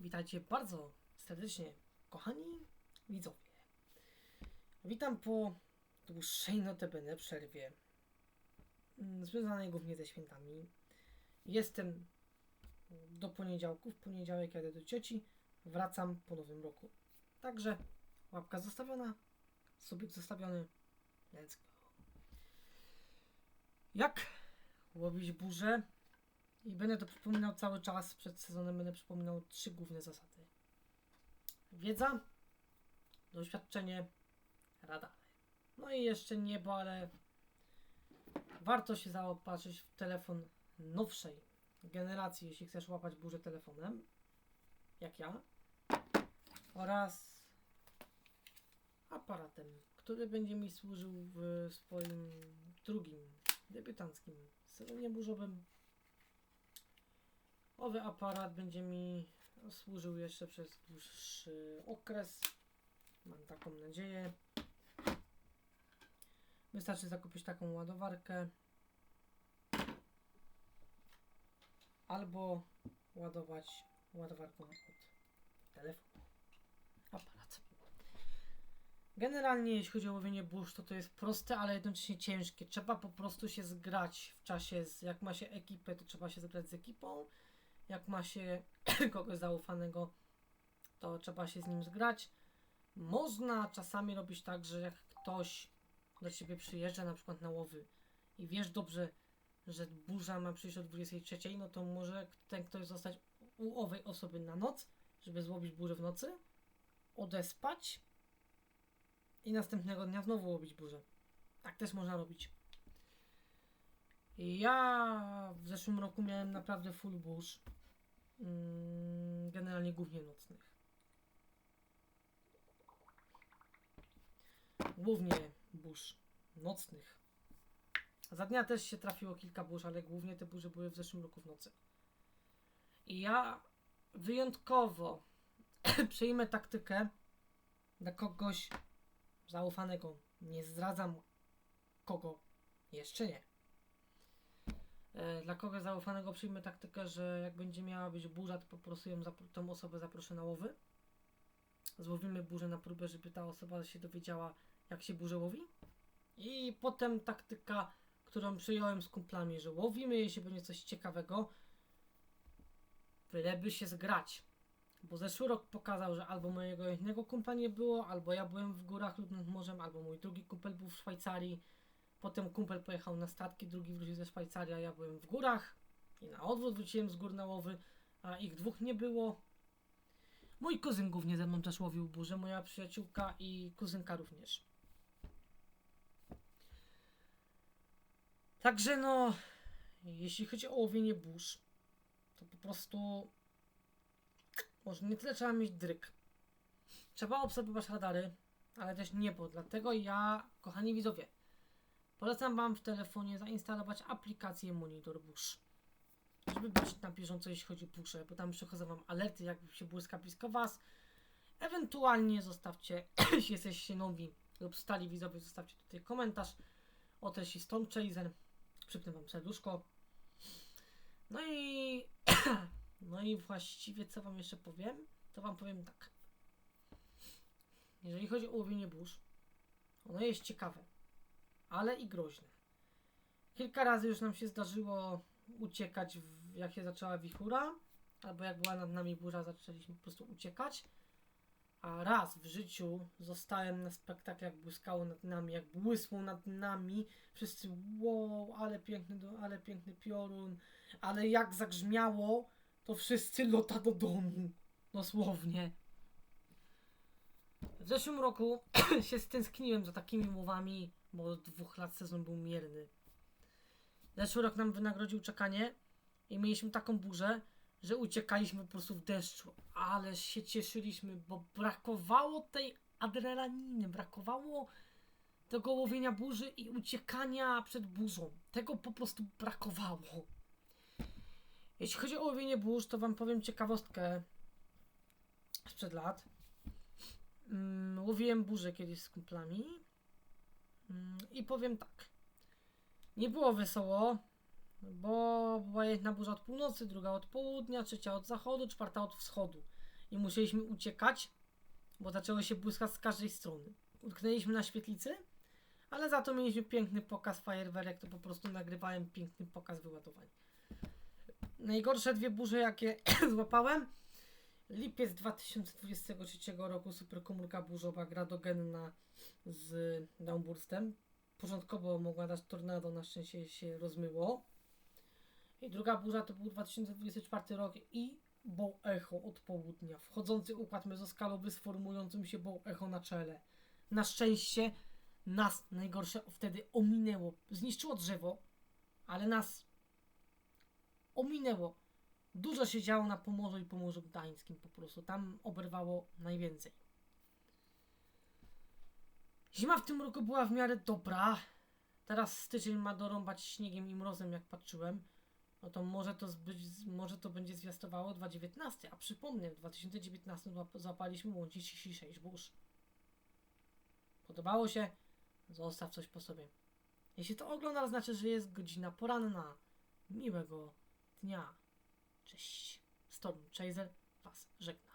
Witajcie bardzo serdecznie, kochani widzowie. Witam po dłuższej notabene przerwie, mm, związanej głównie ze świętami. Jestem do poniedziałku, w poniedziałek jadę do cioci, wracam po nowym roku. Także łapka zostawiona, subik zostawiony, let's go. Jak łowić burzę? I będę to przypominał cały czas. Przed sezonem będę przypominał trzy główne zasady. Wiedza, doświadczenie, radary. No i jeszcze niebo, ale warto się zaopatrzyć w telefon nowszej generacji, jeśli chcesz łapać burzę telefonem, jak ja, oraz aparatem, który będzie mi służył w swoim drugim, debiutanckim sezonie burzowym. Owy aparat będzie mi służył jeszcze przez dłuższy okres. Mam taką nadzieję. Wystarczy zakupić taką ładowarkę. Albo ładować ładowarką od telefonu. Aparat. Generalnie jeśli chodzi o łowienie burz, to to jest proste, ale jednocześnie ciężkie. Trzeba po prostu się zgrać w czasie, z, jak ma się ekipę, to trzeba się zebrać z ekipą. Jak ma się kogoś zaufanego, to trzeba się z nim zgrać. Można czasami robić tak, że jak ktoś do ciebie przyjeżdża na przykład na łowy i wiesz dobrze, że burza ma przyjść o 23, no to może ten ktoś zostać u owej osoby na noc, żeby złowić burzę w nocy, odespać i następnego dnia znowu łowić burzę. Tak też można robić. Ja w zeszłym roku miałem naprawdę full burz. Mm, Generalnie głównie nocnych. Głównie burz nocnych. Za dnia też się trafiło kilka burz, ale głównie te burze były w zeszłym roku w nocy. I ja wyjątkowo przyjmę taktykę dla kogoś zaufanego. Nie zdradzam kogo jeszcze nie. E, Dla kogoś zaufanego przyjmę taktykę, że jak będzie miała być burza, to po prostu ją tą osobę zaproszę na łowy. Złowimy burzę na próbę, żeby ta osoba się dowiedziała, jak się burzę łowi. I potem taktyka, którą przyjąłem z kumplami, że łowimy, jeśli będzie coś ciekawego, byleby się zgrać. Bo zeszły rok pokazał, że albo mojego jednego kumpla nie było, albo ja byłem w górach lub nad morzem, albo mój drugi kumpel był w Szwajcarii. Potem kumpel pojechał na statki, drugi wrócił ze Szwajcarii, ja byłem w górach. I na odwrót wróciłem z gór na łowy, a ich dwóch nie było. Mój kuzyn głównie ze mną też łowił burzę, moja przyjaciółka i kuzynka również. Także no, jeśli chodzi o łowienie burz, to po prostu może nie tyle trzeba mieć dryk. Trzeba obserwować radary, ale też niebo. Dlatego ja, kochani widzowie, Polecam Wam w telefonie zainstalować aplikację Monitor Bush. Żeby być na bieżąco, jeśli chodzi o busze, bo tam przychodzą Wam alerty, jak się błyska blisko Was. Ewentualnie zostawcie, jeśli jesteście nowi lub stali widzowie, zostawcie tutaj komentarz o treści Storm Chaser. Przypnę Wam serduszko. No i, no i właściwie co Wam jeszcze powiem? To Wam powiem tak. Jeżeli chodzi o łowienie burz, ono jest ciekawe ale i groźne. Kilka razy już nam się zdarzyło uciekać, w, jak się zaczęła wichura, albo jak była nad nami burza, zaczęliśmy po prostu uciekać. A raz w życiu zostałem na spektaklu, jak błyskało nad nami, jak błysło nad nami. Wszyscy, wow, ale piękny, ale piękny piorun, ale jak zagrzmiało, to wszyscy lota do domu. Dosłownie. W zeszłym roku się stęskniłem za takimi łowami, bo od dwóch lat sezon był mierny. Zeszły rok nam wynagrodził czekanie i mieliśmy taką burzę, że uciekaliśmy po prostu w deszczu, ale się cieszyliśmy, bo brakowało tej adrenaliny, brakowało tego łowienia burzy i uciekania przed burzą. Tego po prostu brakowało. Jeśli chodzi o łowienie burz, to wam powiem ciekawostkę sprzed lat. Mm, łowiłem burzę kiedyś z kumplami i powiem tak. Nie było wesoło, bo była jedna burza od północy, druga od południa, trzecia od zachodu, czwarta od wschodu. i musieliśmy uciekać, bo zaczęło się błyskać z każdej strony. Utknęliśmy na świetlicy, ale za to mieliśmy piękny pokaz fajerwerek, to po prostu nagrywałem piękny pokaz wyładowań. Najgorsze dwie burze, jakie złapałem. Lipiec 2023 roku superkomórka burzowa gradogenna z downburstem. Początkowo mogła dać tornado, na szczęście się rozmyło. I druga burza to był 2024 rok i Bow Echo od południa. Wchodzący układ mezoskalowy z formującym się Bow Echo na czele. Na szczęście nas najgorsze wtedy ominęło. Zniszczyło drzewo, ale nas ominęło. Dużo się działo na Pomorzu i Pomorzu Gdańskim po prostu. Tam oberwało najwięcej. Zima w tym roku była w miarę dobra. Teraz styczeń ma dorąbać śniegiem i mrozem, jak patrzyłem. No to może to, zbyć, może to będzie zwiastowało 2019. A przypomnę, w 2019 złap- złapaliśmy łącznie 36 burz. Podobało się? Zostaw coś po sobie. Jeśli to oglądasz, znaczy, że jest godzina poranna. Miłego dnia. Cześć. Storm Chaser Was żegna.